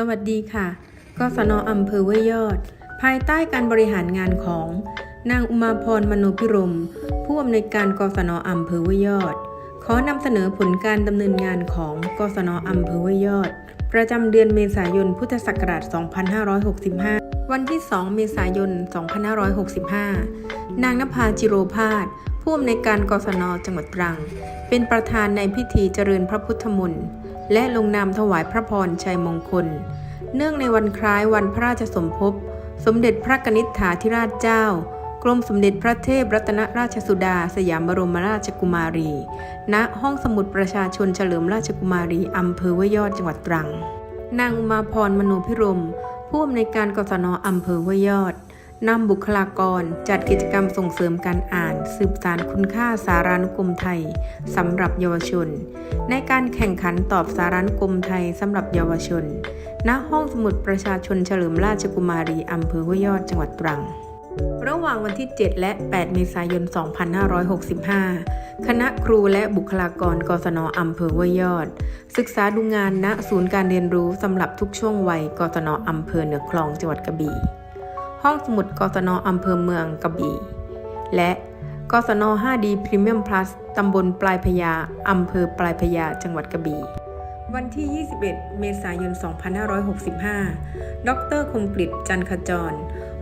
สวัสดีค่ะกศนอำเภอห้วยยอด ภายใต้การบริหารงานของ นางอุมาพรมโนพิรม ผู้อำนวยการกศนอำเภอห้วยยอด ขอนำเสนอผลการดำเนินงานของกศนอำเภอห้วยยอด ประจำเดือนเมษายนพุทธศักราช 2565 วันที่ 2 เมษายน 2565 นางนภาจิโรพาสผู้อำนวยการกศนจังหวัดตรัง เป็นประธานในพิธีเจริญพระพุทธมนต์ และลงนามถวายพระพรชัยมงคล เนื่องในวันคล้ายวันพระราชสมภพ สมเด็จพระกนิษฐาธิราชเจ้า กรมสมเด็จพระเทพรัตนราชสุดา สยามบรมราชกุมารี ณ ห้องสมุดประชาชนเฉลิมราชกุมารี อำเภอห้วยยอดจังหวัดตรัง นางมาพรมโนพิรม ผู้อำนวยการกศนอำเภอห้วยยอด นำบุคลากรจัดกิจกรรมส่งเสริมการอ่าน สืบสารคุณค่าสารานุกรมไทยสำหรับเยาวชน ในการแข่งขันตอบสารานุกรมไทยสำหรับเยาวชน ณห้องสมุดประชาชนเฉลิมราชกุมารีอำเภอห้วยยอดจังหวัดตรัง ระหว่างวันที่ 7 และ 8 เมษายน 2565 คณะครูและบุคลากรกศนอำเภอห้วยยอด ศึกษาดูงานณศูนย์การเรียนรู้สำหรับทุกช่วงวัยกศนอำเภอเหนือคลองจังหวัดกระบี่ ห้องสมุดกศนอำเภอเมืองกระบี่ และกศน 5D Premium Plus ตำบลปลายพญาอำเภอปลายพญาจังหวัดกระบี่ วันที่ 21 เมษายน 2565 ดรคมกฤษจันขจร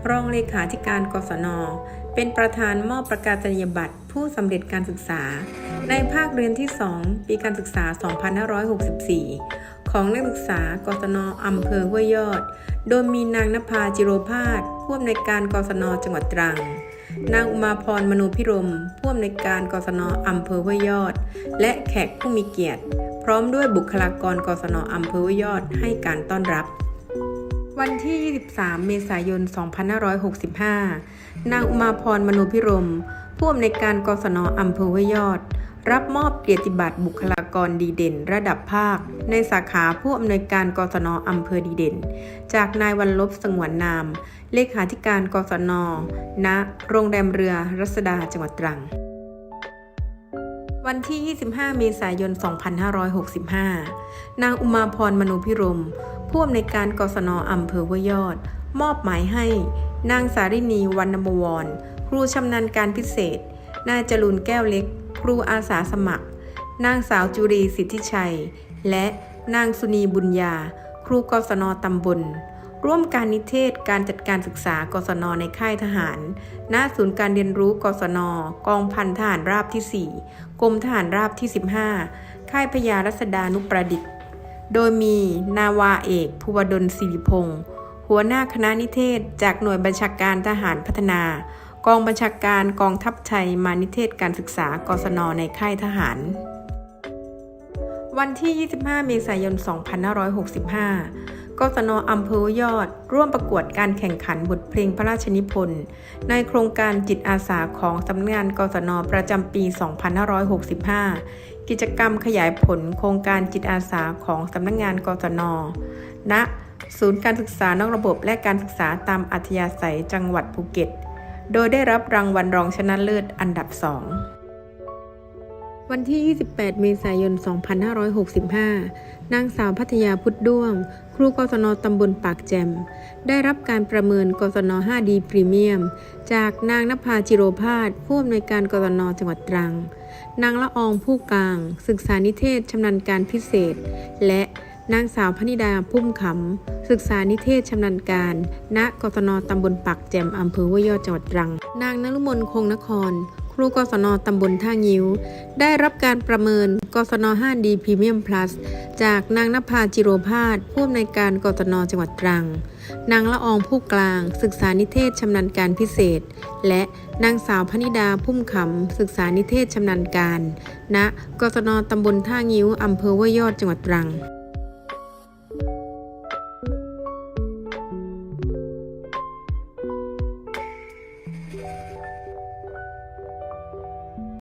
รองเลขาธิการกศน เป็นประธานมอบประกาศนียบัตรผู้สำเร็จการศึกษา ในภาคเรียนที่ 2 ปีการศึกษา 2564 ของนักศึกษากศนอำเภอห้วยยอด โดยมีนางนภาจิโรพาส ผู้อำนวยการกศนจังหวัดตรัง นางอุมาพรมโนพิรมผู้อำนวยการกศนอำเภอห้วยยอด และแขกผู้มีเกียรติ พร้อมด้วยบุคลากรกศนอำเภอห้วยยอดให้การต้อนรับ วันที่ 23 เมษายน 2565 นางอุมาพรมโนพิรม ผู้อำนวยการกศนอำเภอห้วยยอด รับมอบเกียรติบัตรบุคลากรดีเด่น ระดับภาค ในสาขาผู้อำนวยการกศนอำเภอดีเด่น จากนายวันลบสงวนนาม เลขาธิการกศนณโรงแรมเรือรัศดาจังหวัดตรัง วันที่ 25 เมษายน 2565 นางอุมาพรมโนพิรม ผู้อำนวยการกศนอำเภอห้วยอด มอบหมายให้ นางสารินีวรรณบวร ครูชำนาญการพิเศษ นายจรูนแก้วเล็ก ครูอาสาสมัคร นางสาวจุรีสิทธิชัย และนางสุนีบุญญา ครูกศนตำบล ร่วมการนิเทศการจัดการศึกษากศนในค่ายทหาร ณ ศูนย์การเรียนรู้กศน กองพันทหารราบที่ 4 กรมทหารราบที่ 15 ค่ายพญารัศดานุประดิษฐ์ โดยมีนาวาเอกภูวดลศิริพงศ์หัวหน้าคณะนิเทศ จากหน่วยบัญชาการทหารพัฒนา กองบัญชาการกองทัพชัยมานิเทศการศึกษากศนในค่ายทหาร วันที่ 25 เมษายน 2565 กศนอำเภอยอด ร่วมประกวดการแข่งขันบทเพลงพระราชนิพนธ์ในโครงการจิตอาสาของสำนักงานกศนประจำปี 2565 กิจกรรมขยายผลโครงการจิตอาสาของสำนักงานกศนณศูนย์การศึกษานอกระบบและการศึกษาตามอัธยาศัยจังหวัดภูเก็ต โดยได้รับรางวัลรองชนะเลิศอันดับ2 วันที่ 28 เมษายน 2565 นางสาวพัทยาพุทธด้วง ครูกศนตำบลปากแจม ได้รับการประเมินกศน 5D พรีเมียม จากนางนภาจิโรพาสผู้อำนวยการกศนจังหวัดตรัง นางละอองผู้กลาง ศึกษานิเทศชำนาญการพิเศษ และนางสาวพนิดาพุ่มขำ ศึกษานิเทศชำนาญการ ณ กศนตำบลปักแจมอำเภอห้วยยอดจังหวัดตรัง นางนรุมนคงนคร ครูกศนตำบลท่างิ้ว ได้รับการประเมินกศน 5D Premium Plus จากนางนภาจิโรพาสผู้อำนวยการกศนจังหวัดตรัง นางละอองผู้กลาง ศึกษานิเทศชำนาญการพิเศษ และนางสาวพนิดาพุ่มขำศึกษานิเทศชำนาญการณกศนตำบลท่างิ้วอำเภอห้วยยอดจังหวัดตรัง